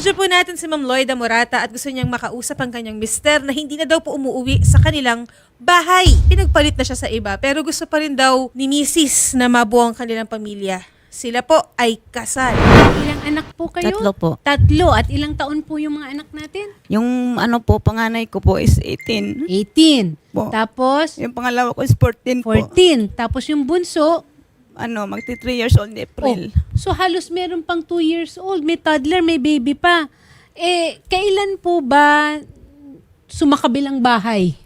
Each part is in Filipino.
studio po natin si Ma'am Lloyda Morata at gusto niyang makausap ang kanyang mister na hindi na daw po umuwi sa kanilang bahay. Pinagpalit na siya sa iba pero gusto pa rin daw ni Mrs. na mabuo ang kanilang pamilya. Sila po ay kasal. Ilang anak po kayo? Tatlo po. Tatlo. At ilang taon po yung mga anak natin? Yung ano po, panganay ko po is 18. 18. Po. Tapos, Yung pangalawa ko is 14 po. 14. Tapos yung bunso, Ano, magti 3 years old in April. oh, so halos meron pang 2 years old. May toddler, may baby pa. Eh, kailan po ba sumakabilang bahay?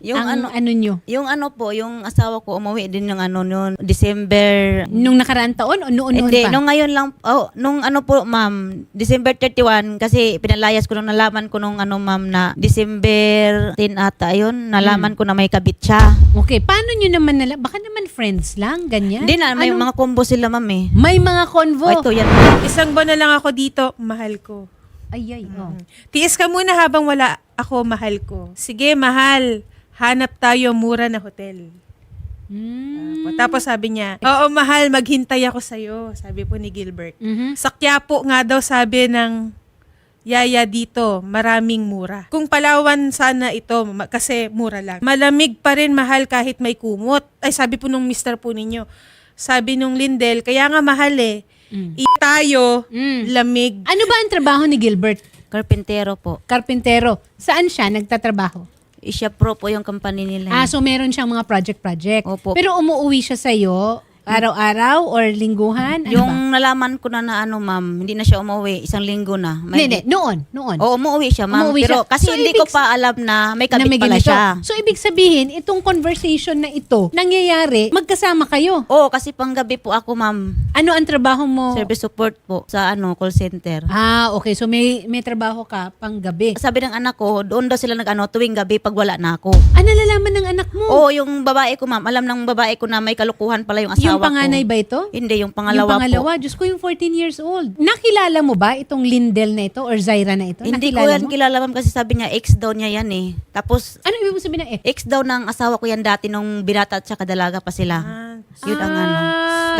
Yung ang ano, ano nyo? yung ano po, yung asawa ko umuwi din ng ano noon, December Nung nakaraang taon o noon-noon Hindi, pa? nung ngayon lang, oh, nung ano po, ma'am, December 31, kasi pinalayas ko nung nalaman ko nung ano, ma'am, na December 10 ata, ayun, nalaman ko na may kabit siya. Okay, paano nyo naman nala? Baka naman friends lang, ganyan? Hindi na, may Anong- mga combo sila, ma'am, eh. May mga convo. Oh, ito, yan. Isang buwan na lang ako dito, mahal ko. Ay, ay, oh. Tiis ka muna habang wala ako, mahal ko. Sige, mahal. Hanap tayo mura na hotel. Mm. Tapos sabi niya, Oo, mahal, maghintay ako sa'yo. Sabi po ni Gilbert. Mhm. Sa Quiapo nga daw sabi ng yaya dito, maraming mura. Kung Palawan sana ito, ma- kasi mura lang. Malamig pa rin mahal kahit may kumot. Ay, sabi po nung mister po ninyo. Sabi nung Lindel, kaya nga mahal eh. Mm. I- tayo, Mm. lamig. Ano ba ang trabaho ni Gilbert? Carpintero po. Karpintero. Saan siya nagtatrabaho? Isya Pro po yung company nila. Ah, so meron siyang mga project-project. Opo. Pero umuwi siya sa'yo araw-araw or lingguhan? Ano yung ba? nalaman ko na na ano, ma'am, hindi na siya umuwi, isang linggo na. Hindi, hindi. Noon. Noon. Oo, umuwi siya, ma'am. Umuwi pero siya. kasi So, hindi ibig ko pa alam na may kabit na may pala ganito. siya. So, ibig sabihin, itong conversation na ito, nangyayari, magkasama kayo. Oo, kasi panggabi po ako, ma'am. Ano ang trabaho mo? Service support po sa ano, call center. Ah, okay. So, may may trabaho ka pang gabi. Sabi ng anak ko, doon daw sila nag-ano, tuwing gabi pag wala na ako. Ah, nalalaman ng anak mo? Oo, yung babae ko, ma'am. Alam ng babae ko na may kalukuhan pala yung asawa yung panganay ko. ba ito? Hindi, yung pangalawa, yung pangalawa, Diyos ko, yung 14 years old. Nakilala mo ba itong Lindel na ito or Zaira na ito? po. Hindi ko Nakilala yan mo? kilala, ma'am, kasi sabi niya, ex daw niya yan eh. Tapos, Ano ibig mo sabihin ng eh? ex daw ng asawa ko yan dati nung binata at saka dalaga pa sila. Ah, Yun ang ano.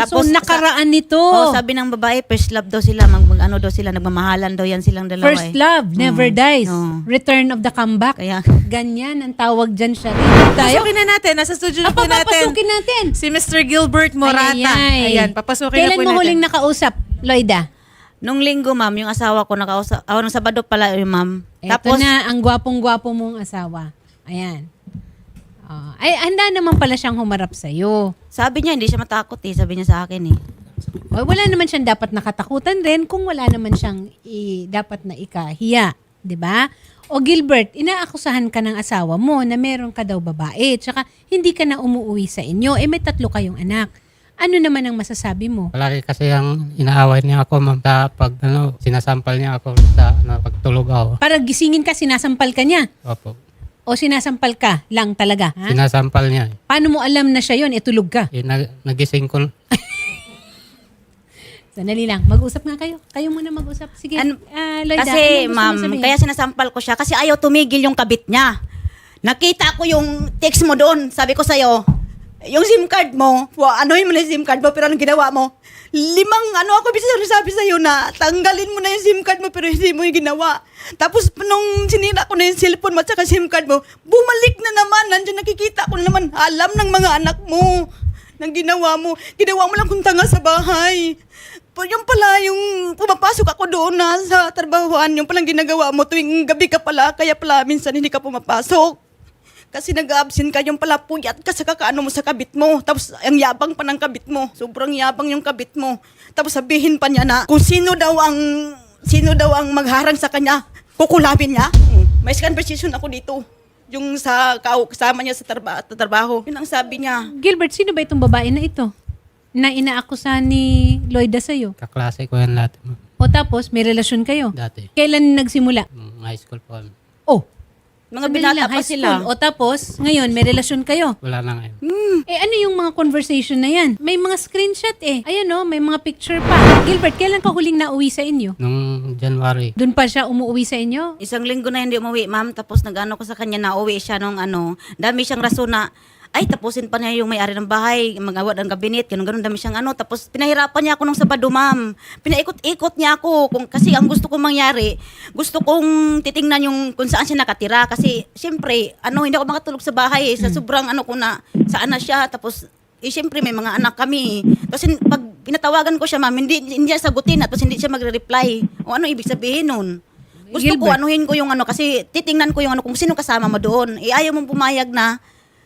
Tapos, so nakaraan nito. Oo, sabi ng babae, first love daw sila, mag, mag- ano daw sila, nagmamahalan daw yan silang dalawa First eh. love, never Mm. dies. Oo. Return of the comeback. Kaya, Ganyan ang tawag dyan siya rin. Tayo? Pasukin na natin. Nasa studio na po natin. papapasukin natin. Si Mr. Gilbert Morata. Ay, ay, ay. Ayan, papasukin Kailan na po mo natin. huling nakausap, Loida? nung linggo, ma'am, yung asawa ko nakausap, oh, nung Sabado pala, yun, ma'am. Ito Tapos, na ang gwapong-gwapo mong asawa. Ayan. Ah, ay, handa naman pala siyang humarap sa'yo. sabi niya, hindi siya matakot eh. Sabi niya sa akin eh. O, wala naman siyang dapat nakatakutan rin kung wala naman siyang i- dapat na ikahiya. 'di ba? O Gilbert, inaakusahan ka ng asawa mo na meron ka daw babae. Tsaka hindi ka na umuwi sa inyo. Eh may tatlo kayong anak. Ano naman ang masasabi mo? Palagi kasi ang inaaway niya ako, ma'am, sa pag, ano, sinasampal niya ako sa ano, pagtulog ako. Para gisingin ka, sinasampal ka niya. Opo. O sinasampal ka lang talaga. Ha? Sinasampal niya. eh. Paano mo alam na siya yon? Itulog ka. Eh, nag- nagising ko, Sandali lang. Mag-usap nga kayo. Kayo muna mag-usap. Sige. Ano- Ah, Loida, kasi, ano gusto ma'am, sabihin? kaya sinasampal ko siya kasi ayaw tumigil yung kabit niya. Nakita ko yung text mo doon. Sabi ko sa'yo, yung SIM card mo, na yung SIM card mo, pero anong ginawa mo? Limang, ano ako bisa sabi sa'yo na tanggalin mo na yung SIM card mo, pero hindi mo yung ginawa. Tapos, nung sinira ko na yung cellphone mo at saka SIM card mo, bumalik na naman. Nandiyan nakikita ko na naman, alam ng mga anak mo nang ginawa mo. Ginawa mo lang kung tanga sa bahay. Pa- Yung pala, yung pumapasok ako doon na sa trabahoan, yung palang ginagawa mo tuwing gabi ka pala, kaya pala minsan hindi ka pumapasok. Kasi nag-absent ka, yung pala puyat ka sa kakaano mo sa kabit mo. Tapos ang yabang pa ng kabit mo. Sobrang yabang yung kabit mo. Tapos sabihin pa niya na kung sino daw ang sino daw ang magharang sa kanya, kukulabin niya. May conversation ako dito. Yung sa kasama niya sa traba- trabaho. Yun ang sabi niya. Gilbert, sino ba itong babae na ito? Na inaakusahan ni Loida sa'yo? kaklase ko yan lahat, ma'am, O tapos, may relasyon kayo? dati. Kailan nagsimula? Nung high school po kami. Oh, Mga sandali binata lang, pa high sila. school. O tapos, ngayon, may relasyon kayo. Wala na ngayon. Eh, ano yung mga conversation na yan? May mga screenshot eh. Ayan o, may mga picture pa. Gilbert, kailan ka huling nauwi sa inyo? Nung January, Doon pa siya umuwi sa inyo? Isang linggo na hindi umuwi, ma'am. Tapos nag-ano ko sa kanya na uwi siya nung ano. Dami siyang rason na ay tapusin pa niya yung may-ari ng bahay, magawa ng kabinet, ganun ganun dami siyang ano. Tapos pinahirapan niya ako nung Sabado, ma'am. Pinaikot-ikot niya ako kung kasi ang gusto kong mangyari, gusto kong titingnan yung kung saan siya nakatira kasi siyempre, ano, hindi ako makatulog sa bahay eh, sa sobrang ano ko na saan na siya tapos eh, siyempre may mga anak kami. Tapos pag pinatawagan ko siya, ma'am, hindi, hindi niya sagutin at tapos hindi siya magre-reply. O ano ibig sabihin nun? Gusto ko Gilbert. anuhin ko yung ano kasi titingnan ko yung ano kung sino kasama mo doon. Eh ayaw mong pumayag na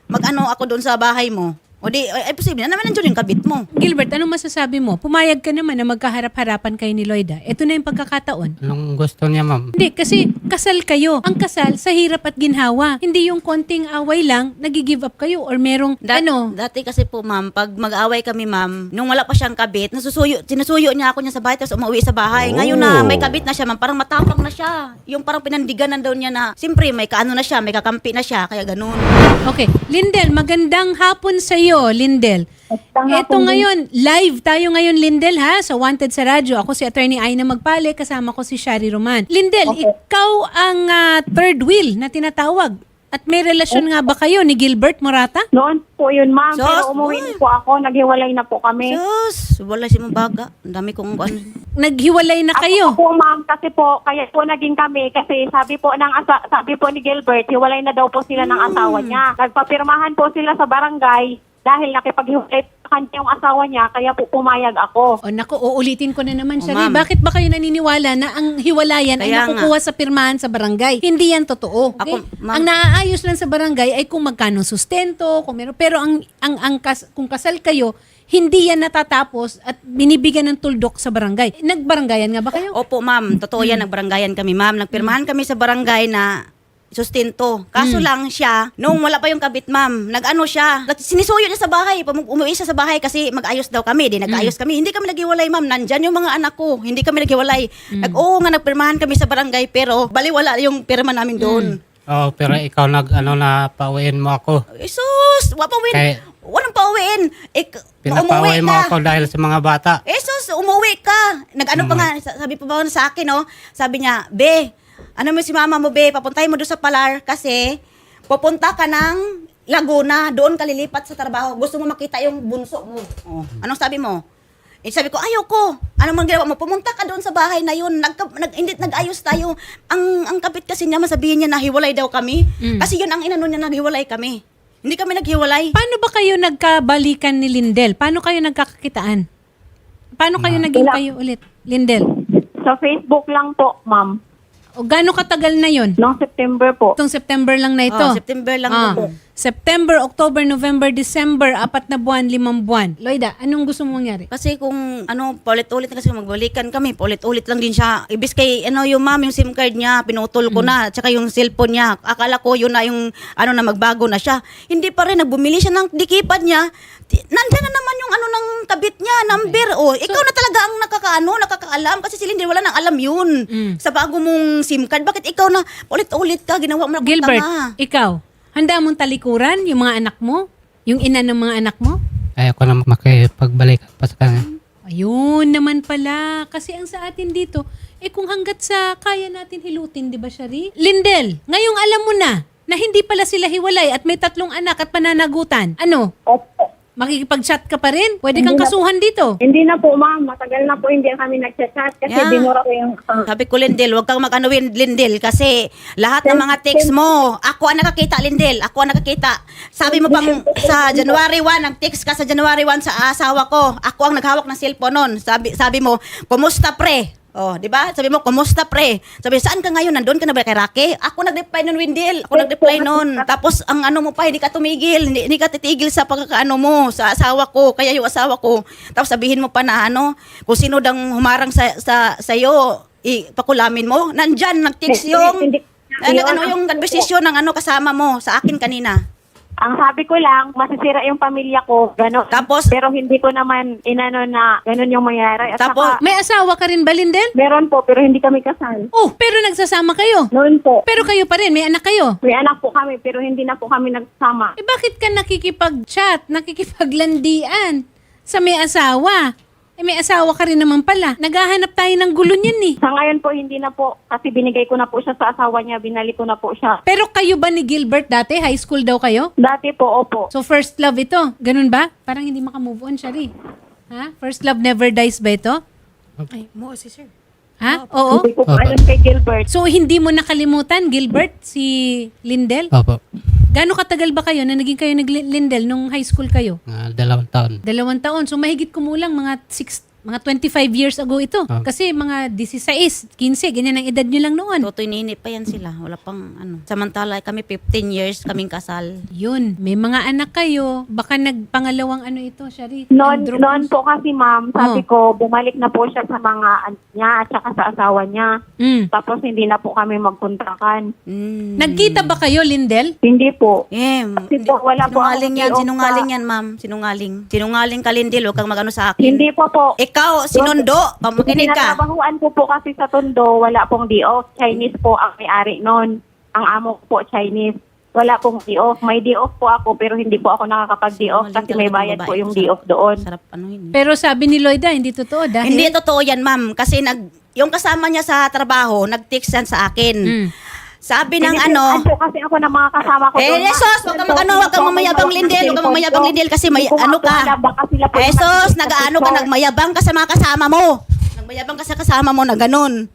mag-ano ako doon sa bahay mo. O di, ay, ay posible na naman nandiyan yung kabit mo. Gilbert, anong masasabi mo? Pumayag ka naman na magkaharap-harapan kayo ni Lloyda. Ito na yung pagkakataon. Anong gusto niya, ma'am? Hindi, kasi kasal kayo. Ang kasal sa hirap at ginhawa. Hindi yung konting away lang, nag-give up kayo or merong Dat- ano. Dati kasi po, ma'am, pag mag-away kami, ma'am, nung wala pa siyang kabit, nasusuyo, sinusuyo niya ako niya sa bahay, tapos umuwi sa bahay. Ngayon na may kabit na siya, ma'am, parang matapang na siya. Yung parang pinandiganan daw niya na, siyempre, may kaano na siya, may kakampi na siya, kaya ganun. Okay, Lindel, magandang hapon sa iyo, Lindel. Ito ngayon, live tayo ngayon, Lindel, ha? Sa Wanted sa Radyo. Ako si Attorney Aina Magpale, kasama ko si Shari Roman. Lindel, ikaw ang ah, third wheel na tinatawag. At may relasyon nga ba kayo ni Gilbert Morata? Noon po yun, ma'am. Sus, Pero umuwi na po ako. Naghiwalay na po kami. Sus, wala si Mabaga. Ang dami kong ano. Naghiwalay na kayo. Ako po, ma'am, kasi po, kaya po naging kami, kasi sabi po ng asa, sabi po ni Gilbert, hiwalay na daw po sila ng asawa niya. Nagpapirmahan po sila sa barangay dahil nakipaghiwalay sa kanya yung asawa niya, kaya po pumayag ako. O naku, uulitin ko na naman, Shari. ma'am. Bakit ba kayo naniniwala na ang hiwalayan ay Kaya nga. nakukuha sa pirmahan sa barangay? Hindi yan totoo. Okay? Ako, ma'am. ang naaayos lang sa barangay ay kung magkano sustento, kung meron. Pero ang, ang, ang kas, kung kasal kayo, hindi yan natatapos at binibigyan ng tuldok sa barangay. Nagbarangayan nga ba kayo? Opo, ma'am. Totoo yan, nagbaranggayan kami, ma'am. Nagpirmahan kami sa barangay na sustento. Kaso lang siya, nung wala pa yung kabit, ma'am, nag-ano siya, nag- sinisuyo niya sa bahay, Pum- umuwi siya sa bahay kasi mag-ayos daw kami, di nag-ayos kami. Hindi kami naghiwalay, ma'am, nandyan yung mga anak ko, hindi kami naghiwalay. Nag, oo nga, nagpirmahan kami sa barangay, pero baliwala yung pirma namin doon. Oo, pero ikaw nag, ano, na pauwiin mo ako. Jesus, wala pa. Kaya- Walang pa uwiin. Ik, Pinapauwi mo ako dahil sa mga bata. Jesus, umuwi ka. Nag-ano pa nga, sa- sabi pa ba sa akin, no? Sabi niya, Be, ano mo si mama mo, Be, papuntahin mo doon sa Palar kasi pupunta ka ng Laguna, doon ka lilipat sa trabaho. Gusto mo makita yung bunso mo. Oh. Anong sabi mo? Eh, sabi ko, ayaw ko. Ano man ginawa mo? Pumunta ka doon sa bahay na yun. Nag, nag, hindi, nag-ayos tayo. Ang, ang kapit kasi niya, masabihin niya na hiwalay daw kami. Kasi yun ang inano niya, naghiwalay kami. Hindi kami naghiwalay. Paano ba kayo nagkabalikan ni Lindel? Paano kayo nagkakakitaan? Paano kayo naging Wala. kayo ulit? Lindel? Sa Facebook lang po, ma'am. O gaano katagal na yon? Noong September po. Itong September lang na ito. Oh, September lang Ah. po. September, October, November, December, apat na buwan, limang buwan. Lloyda, anong gusto mong mangyari? Kasi kung ano, paulit-ulit na kasi magbalikan kami, paulit-ulit lang din siya. Ibis kay, ano, yung ma'am, yung SIM card niya, pinutol ko na, tsaka yung cellphone niya. Akala ko yun na yung, ano na, magbago na siya. Hindi pa rin, nagbumili siya ng dikipad niya. Ti- Nandyan na naman yung ano ng kabit niya, number. Oh, ikaw na talaga ang nakakaano, nakakaalam. Kasi si Lindy, wala nang alam yun. Mm. Sa bago mong SIM card, bakit ikaw na, paulit-ulit ka, ginawa mo na kung Gilbert, tanga. ikaw, handa mong talikuran yung mga anak mo? Yung ina ng mga anak mo? Ayaw ko na makipagbalik pa sa kanya. Ayun naman pala. Kasi ang sa atin dito, eh kung hanggat sa kaya natin hilutin, di ba, Shari? Lindel, ngayong alam mo na na hindi pala sila hiwalay at may tatlong anak at pananagutan. Ano? Opo. Makikipag-chat ka pa rin? Pwede kang Hindi na- kasuhan dito. Hindi na po, ma'am. Matagal na po hindi kami nag-chat kasi Yeah. binura ko yung... uh, Sabi ko, Lindel, huwag kang mag-anuin, Lindel, kasi lahat ng mga text mo, ako ang nakakita, Lindel, ako ang nakakita. Sabi mo pang sa January 1, nag-text ka sa January 1 sa asawa ko, ako ang naghawak ng cellphone nun. Sabi, sabi mo, kumusta pre? Oh, di ba? Sabi mo, kumusta pre? Sabi, saan ka ngayon? Nandun ka na ba kay Rocky? Ako nag-reply nun, Windel. Ako nag-reply nun. Tapos, ang ano mo pa, hindi ka tumigil. Hindi, hindi ka titigil sa pagkakaano mo, sa asawa ko. Kaya yung asawa ko. Tapos sabihin mo pa na ano, kung sino dang humarang sa, sa, sa'yo, ipakulamin mo. Nandyan, nag-text Hindi, yung, hindi. ano, ano yung conversation ng ano kasama mo sa akin kanina. Ang sabi ko lang, masisira yung pamilya ko, gano'n. Tapos- Pero hindi ko naman inano na gano'n yung mangyari. At Tapos- saka, May asawa ka rin ba, Lindel? meron po, pero hindi kami kasal. Oh, pero nagsasama kayo. Noon po, Pero kayo pa rin, may anak kayo. may anak po kami, pero hindi na po kami nagsama. Eh bakit ka nakikipag-chat, nakikipaglandian sa may asawa? Eh may asawa ka rin naman pala. Naghahanap tayo ng gulo niyan eh. Sa ngayon po, hindi na po. Kasi binigay ko na po siya sa asawa niya. Binalik ko na po siya. Pero kayo ba ni Gilbert dati? High school daw kayo? Dati po, opo. So first love ito. Ganun ba? Parang hindi makamove on siya rin. Ha? First love never dies ba ito? Ay, mo si sir. Ha? Oo. Hindi ko po Opo. alam kay Gilbert. So hindi mo nakalimutan, Gilbert, si Lindel? Opo. Gano'ng katagal ba kayo na naging kayo nag Lindel nung high school kayo? Mga dalawang taon. Dalawang taon. So mahigit kumulang mga six, mga 25 years ago ito. Ah. Kasi mga 16, 15, ganyan ang edad nyo lang noon. Totoy nini pa yan sila. Wala pang ano. Samantala kami 15 years kaming kasal. Yun, may mga anak kayo. Baka nagpangalawang ano ito, Shari? Noon, Andropause. noon po kasi ma'am, sabi Oh. ko, bumalik na po siya sa mga anak niya at saka sa asawa niya. Mm. Tapos hindi na po kami magpuntakan. Mm. Nagkita ba kayo, Lindel? Hindi po. Eh, Kasi po, wala po sinungaling akong yan, day off sinungaling yan, ma'am. Sinungaling. Sinungaling ka, Lindil. Huwag kang magano sa akin. Hindi po po. Ikaw, sinundo. Pamakinig ka. Pinatrabahuan ko po kasi sa Tondo, wala pong day off. Chinese po ang may-ari noon. Ang amo ko po Chinese. Wala pong day off. May day off po ako pero hindi po ako nakakapag-day off kasi may bayad po yung day off doon. Sarap ano yun. Pero sabi ni Lloyda, hindi totoo dahil... Hindi totoo yan, ma'am. Kasi nag, yung kasama niya sa trabaho, nag-text yan sa akin. Mm. Sabi ng ano, ando kasi ako ng mga kasama ko Eh, doon. Jesus, huwag kang mag-ano, huwag kang mamayabang lindel, huwag kang mamayabang lindel kasi may ano ka. alam, baka sila po yung Jesus, nag-ano ka, nagmayabang ka sa mga kasama mo. Nagmayabang ka sa kasama mo na ganun.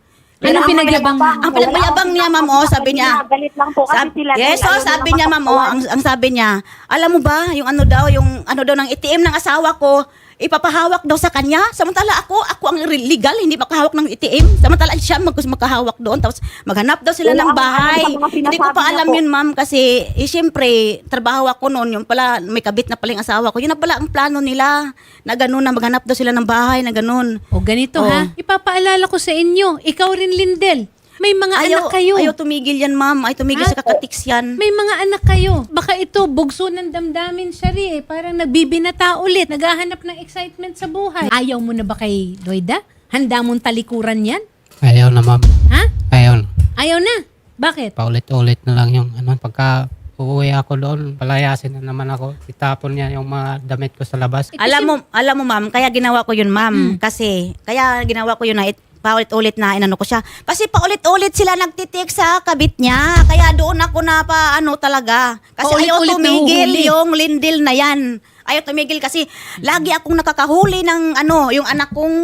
Ano Ang pinagyabang? pinag- Ang pinagmayabang niya, ma'am, oh, sabi niya. Galit lang po kasi Sab- sila. yes, oh, sabi niya, ma'am, oh, ang, ang sabi niya, alam mo ba, yung ano daw, yung ano daw ng ATM ng asawa ko, ipapahawak daw sa kanya. Samantala ako, ako ang legal, hindi makahawak ng ATM. Samantala siya mag makahawak doon. Tapos maghanap daw sila Wala ng akong bahay. Hindi ko pa alam yun, ma'am, kasi eh, siyempre, trabaho ako noon. Yung pala, may kabit na paling asawa ko. Yun na pala ang plano nila. Na ganun na maghanap daw sila ng bahay, na ganun. O ganito Oh. ha, ipapaalala ko sa inyo, ikaw rin Lindel, may mga anak kayo. Ayaw tumigil yan, ma'am. Ay tumigil Ha? sa kakatiks yan. May mga anak kayo. Baka ito, bugso ng damdamin siya rin. eh. Parang nagbibinata ulit. Naghahanap ng excitement sa buhay. Ayaw mo na ba kay Lloyda? Handa mong talikuran yan? Ayaw na ma'am. Ha? Ayaw na. Ayaw na. Bakit? Paulit-ulit na lang yung ano. Pagka uuwi ako doon, palayasin na naman ako. Itapon niya yung mga damit ko sa labas. Alam mo, alam mo ma'am, kaya ginawa ko yun ma'am. Kasi, kaya ginawa ko yun na it, paulit-ulit na inano ko siya. Kasi paulit-ulit sila nagtitik sa kabit niya. Kaya doon ako na pa ano talaga. Kasi ayaw Paulit-ulit tumigil yung lindil na yan. Ayaw tumigil kasi lagi akong nakakahuli ng ano, yung anak kong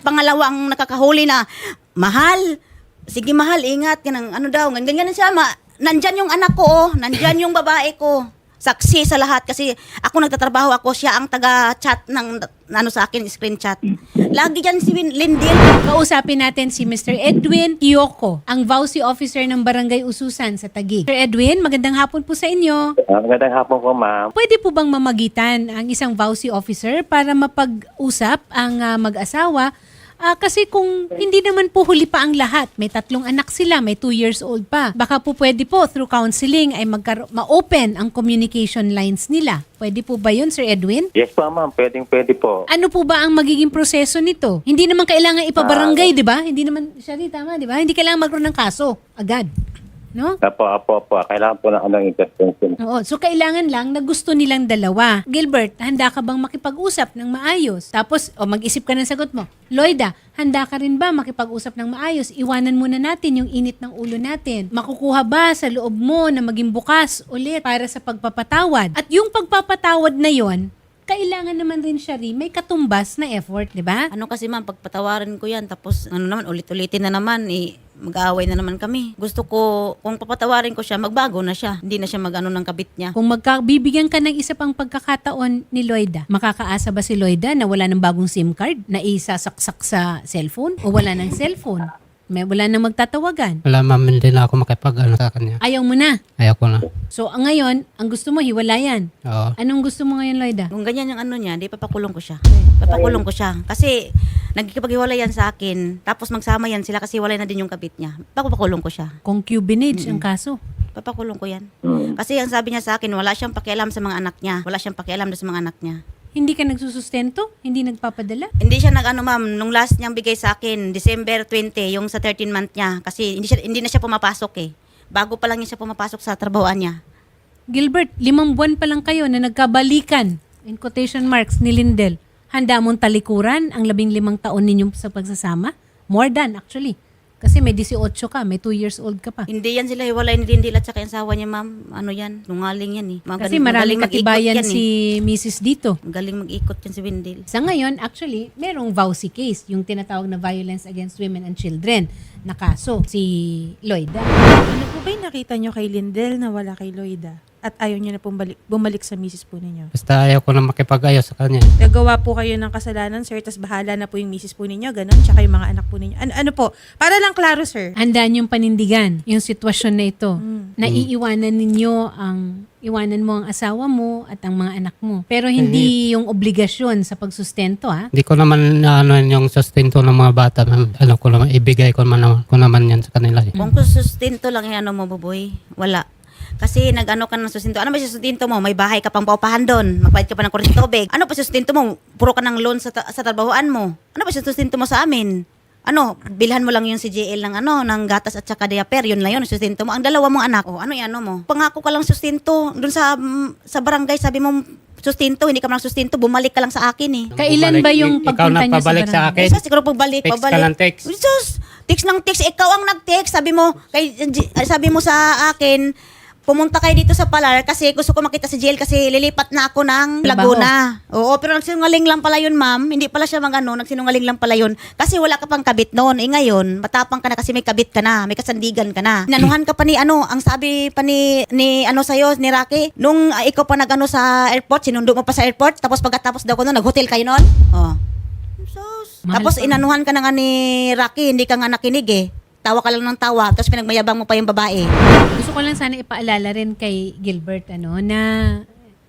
pangalawang nakakahuli na mahal. Sige mahal, ingat. Yan ang ano daw. Ganyan, ganyan siya. Ma, nandyan yung anak ko, oh. nandyan yung babae ko. Saksi sa lahat kasi ako nagtatrabaho ako, siya ang taga-chat ng ano sa akin, screen chat. Lagi dyan si Win- Lindil. Kausapin natin si Mr. Edwin Kiyoko, ang VAUSI officer ng Barangay Ususan sa Taguig. Sir Edwin, magandang hapon po sa inyo. Ah, magandang hapon po, ma'am. Pwede po bang mamagitan ang isang VAUSI officer para mapag-usap ang ah, mag-asawa? Ah, kasi kung hindi naman po huli pa ang lahat, may tatlong anak sila, may two years old pa. Baka po pwede po through counseling ay ma-open ang communication lines nila. Pwede po ba yun, Sir Edwin? Yes po, ma'am. Pwedeng pwede po. Ano po ba ang magiging proseso nito? Hindi naman kailangan ipabarangay, di ba? Hindi naman, Shari, tama, di ba? Hindi kailangan magkaroon ng kaso agad. No? Apo, apo, apo. Kailangan po ng anong intervention. Oo. So, kailangan lang na gusto nilang dalawa. Gilbert, handa ka bang makipag-usap ng maayos? Tapos, o mag-isip ka ng sagot mo. Lloyda, handa ka rin ba makipag-usap ng maayos? Iwanan muna natin yung init ng ulo natin. Makukuha ba sa loob mo na maging bukas ulit para sa pagpapatawad? At yung pagpapatawad na yon, kailangan naman rin siya rin may katumbas na effort, di ba? Ano kasi ma'am, pagpatawarin ko yan, tapos ano naman, ulit-ulitin na naman, eh, mag-aaway na naman kami. Gusto ko, kung papatawarin ko siya, magbago na siya. Hindi na siya mag-ano ng kabit niya. Kung magkabibigyan ka ng isa pang pagkakataon ni Lloyda, makakaasa ba si Lloyda na wala ng bagong SIM card na isasaksak sa cellphone? O wala ng cellphone? May wala nang magtatawagan? Wala ma'am, hindi na ako makipag ano sa kanya. Ayaw mo na. Ayaw ko na. So, ang ngayon, ang gusto mo, hiwalayan. Oo. Anong gusto mo ngayon, Lloyda? Kung ganyan yung ano niya, di papakulong ko siya. Papakulong ko siya. Kasi, nagkikipaghiwalay yan sa akin, tapos magsama yan sila kasi walay na din yung kabit niya. Papakulong ko siya. Concubinage ang kaso. Papakulong ko yan. Hmm. Kasi ang sabi niya sa akin, wala siyang pakialam sa mga anak niya. Wala siyang pakialam sa mga anak niya. Hindi ka nagsusustento? Hindi nagpapadala? Hindi siya nag ano ma'am, nung last niyang bigay sa akin, December 20, yung sa 13 month niya. Kasi hindi, siya, hindi na siya pumapasok eh. Bago pa lang niya siya pumapasok sa trabahoan niya. Gilbert, limang buwan pa lang kayo na nagkabalikan, in quotation marks, ni Lindel. Handa mong talikuran ang labing limang taon ninyong sa pagsasama? More than actually. Kasi may 18 ka, may 2 years old ka pa. Hindi yan sila hiwalay ni Dindil at saka yung asawa niya, ma'am. Ano yan? Nungaling yan eh. Mga Kasi maraming katibayan yan, si Mrs. dito. Eh. Magaling mag-ikot yan si Dindil. Sa ngayon, actually, merong VAUSI case, yung tinatawag na Violence Against Women and Children na kaso, si Lloyda. Ano po ba yung nakita nyo kay Lindel na wala kay Lloyda? At ayaw niya na bumalik, bumalik sa misis po ninyo? Basta ayaw ko na makipag-ayos sa kanya. Nagawa po kayo ng kasalanan, sir, tas bahala na po yung misis po ninyo, ganun, tsaka yung mga anak po ninyo. Ano, ano po? Para lang klaro, sir. Handaan yung panindigan, yung sitwasyon na ito. Mm. Na iiwanan ninyo ang iwanan mo ang asawa mo at ang mga anak mo. Pero hindi yung obligasyon sa pagsustento ha. Hindi ko naman na ano yung sustento ng mga bata. ma'am. Ano ko naman, ibigay ko naman, ko naman yan sa kanila. eh. Kung sustinto lang yung ano mo, buboy, wala. Kasi nag-ano ka ng sustinto. Ano ba yung sustinto mo? May bahay ka pang paupahan doon. Magbayad ka pa ng kuryente tubig. Ano pa yung sustinto mo? Puro ka ng loan sa, ta- sa trabahoan mo. Ano ba yung sustinto mo sa amin? Ano, bilhan mo lang yung CGL ng ano, ng gatas at saka diaper, yun lang yun, sustinto mo. Ang dalawa mong anak, oh, ano yan, ano mo? Pangako ka lang sustinto. Doon sa mm, sa barangay, sabi mo, sustinto, hindi ka man sustinto, bumalik ka lang sa akin eh. Kailan ba yung Ikaw pagpunta na niyo sa pabalik sa barangay? akin. Isa, siguro pagbalik, Text ka pabalik. ng text. Jesus, text ng text. Ikaw ang nag-text. Sabi mo, kay, sabi mo sa akin, pumunta kayo dito sa Palar kasi gusto ko makita si JL kasi lilipat na ako ng Trabaho. Laguna. Oo, pero nagsinungaling lang pala yun, ma'am. Hindi pala siya mag ano, nagsinungaling lang pala yun. Kasi wala ka pang kabit noon. Eh ngayon, matapang ka na kasi may kabit ka na, may kasandigan ka na. Nanuhan ka pa ni ano, ang sabi pa ni, ni ano sa'yo, ni Rocky, nung ah, ikaw pa nag ano sa airport, sinundo mo pa sa airport, tapos pagkatapos daw ko noon, nag-hotel kayo noon. Oh. Sus. Mahal Tapos pa. inanuhan ka na nga ni Rocky, hindi ka nga nakinig eh. Tawa ka lang ng tawa, tapos pinagmayabang mo pa yung babae. Gusto ko lang sana ipaalala rin kay Gilbert ano na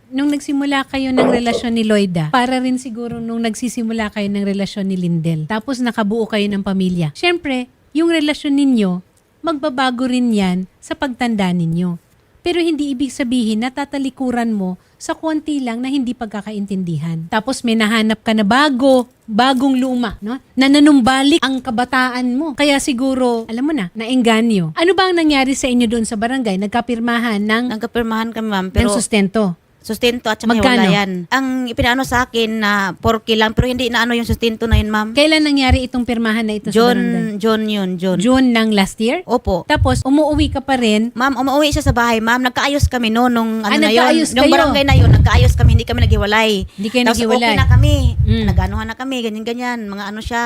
nung nagsimula kayo ng relasyon ni Lloyda, para rin siguro nung nagsisimula kayo ng relasyon ni Lindel. Tapos nakabuo kayo ng pamilya. Siyempre, yung relasyon ninyo, magbabago rin yan sa pagtanda ninyo. Pero hindi ibig sabihin na tatalikuran mo sa konti lang na hindi pagkakaintindihan. Tapos may nahanap ka na bago, bagong luma, no? Na nanumbalik ang kabataan mo. Kaya siguro, alam mo na, naengganyo. Ano ba ang nangyari sa inyo doon sa barangay? Nagkapirmahan ng, Nagkapirmahan kami, ma'am, ng pero sustento. Sustento at saka Magkano? hiwalayan. Ang ipinaano sa akin na 4K lang, pero hindi na ano yung sustento na yun, ma'am. Kailan nangyari itong pirmahan na ito sa John, barangay? John yun, John. June ng last year? Opo. Tapos, umuwi ka pa rin. Ma'am, umuwi siya sa bahay, ma'am. Nagkaayos kami noon nung ano Ah, na yun. nagkaayos Nung kayo? barangay na yun, nagkaayos kami, hindi kami naghiwalay. Hindi kayo Tapos naghiwalay. okay na kami. Mm. Naganuhan na kami, ganyan-ganyan. Mga ano siya.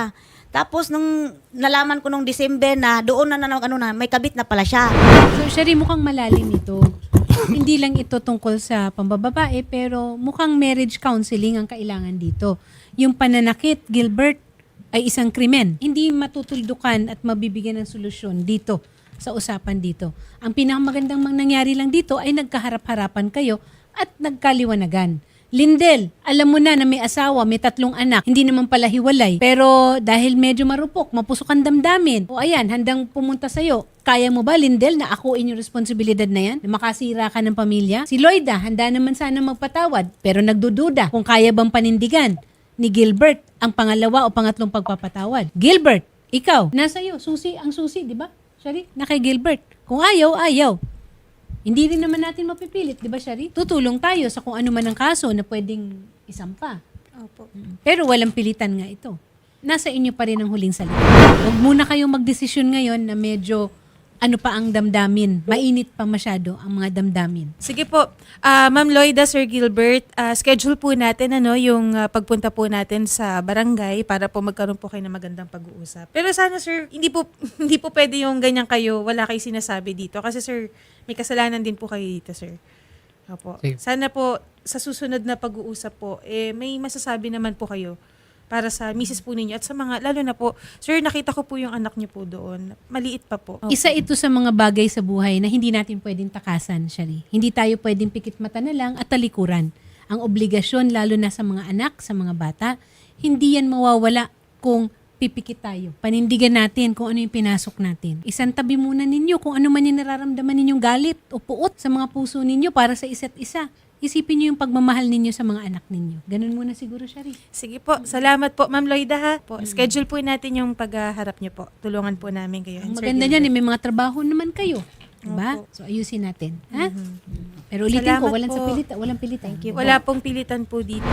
Tapos nung nalaman ko nung December na doon na, na ano na, may kabit na pala siya. So, Shari, mukhang malalim ito. Hindi lang ito tungkol sa pambababae, pero mukhang marriage counseling ang kailangan dito. Yung pananakit, Gilbert, ay isang krimen. Hindi matutuldukan at mabibigyan ng solusyon dito sa usapan dito. Ang pinakamagandang mang nangyari lang dito ay nagkaharap-harapan kayo at nagkaliwanagan. Lindel, alam mo na na may asawa, may tatlong anak, hindi naman pala hiwalay. Pero dahil medyo marupok, mapusok ang damdamin. O ayan, handang pumunta sa'yo. Kaya mo ba, Lindel, na akuin yung responsibilidad na yan? Na makasira ka ng pamilya? Si Lloyda, handa naman sana magpatawad, pero nagdududa kung kaya bang panindigan ni Gilbert ang pangalawa o pangatlong pagpapatawad. Gilbert, ikaw, nasa iyo, susi, ang susi, di ba? Shari, na kay Gilbert. Kung ayaw, ayaw. Hindi rin naman natin mapipilit, di ba, Shari? Tutulong tayo sa kung ano man ang kaso na pwedeng isampa. Opo. Pero walang pilitan nga ito. Nasa inyo pa rin ang huling salita. Huwag muna kayong magdesisyon ngayon na medyo ano pa ang damdamin. Mainit pa masyado ang mga damdamin. Sige po. Ah, Ma'am Lloyda, Sir Gilbert, ah, schedule po natin ano, yung ah, pagpunta po natin sa barangay para po magkaroon po kayo ng magandang pag-uusap. Pero sana sir, hindi po hindi po pwede yung ganyan kayo, wala kayo sinasabi dito. Kasi sir, may kasalanan din po kayo dito, sir. Opo. Sige. Sana po sa susunod na pag-uusap po, eh, may masasabi naman po kayo para sa misis po ninyo at sa mga, lalo na po, sir, nakita ko po yung anak niyo po doon. Maliit pa po. Opo. Isa ito sa mga bagay sa buhay na hindi natin pwedeng takasan, Shari. Hindi tayo pwedeng pikit mata na lang at talikuran. Ang obligasyon, lalo na sa mga anak, sa mga bata, hindi yan mawawala kung pipikit tayo. Panindigan natin kung ano yung pinasok natin. Isang tabi muna ninyo kung ano man yung nararamdaman ninyong galit o puot sa mga puso ninyo para sa isa't isa. Isipin niyo yung pagmamahal ninyo sa mga anak ninyo. Ganun muna siguro, Shari. Sige po. Salamat po, Ma'am Lloyda ha. Po, schedule po natin yung pagharap niyo po. Tulungan po namin kayo. Ang maganda niyan, eh, may mga trabaho naman kayo. Diba? Opo. So, ayusin natin. Ha? Pero ulitin ko, Salamat walang, sa po. pilita, walang pilitan. Wala pong pilitan po dito.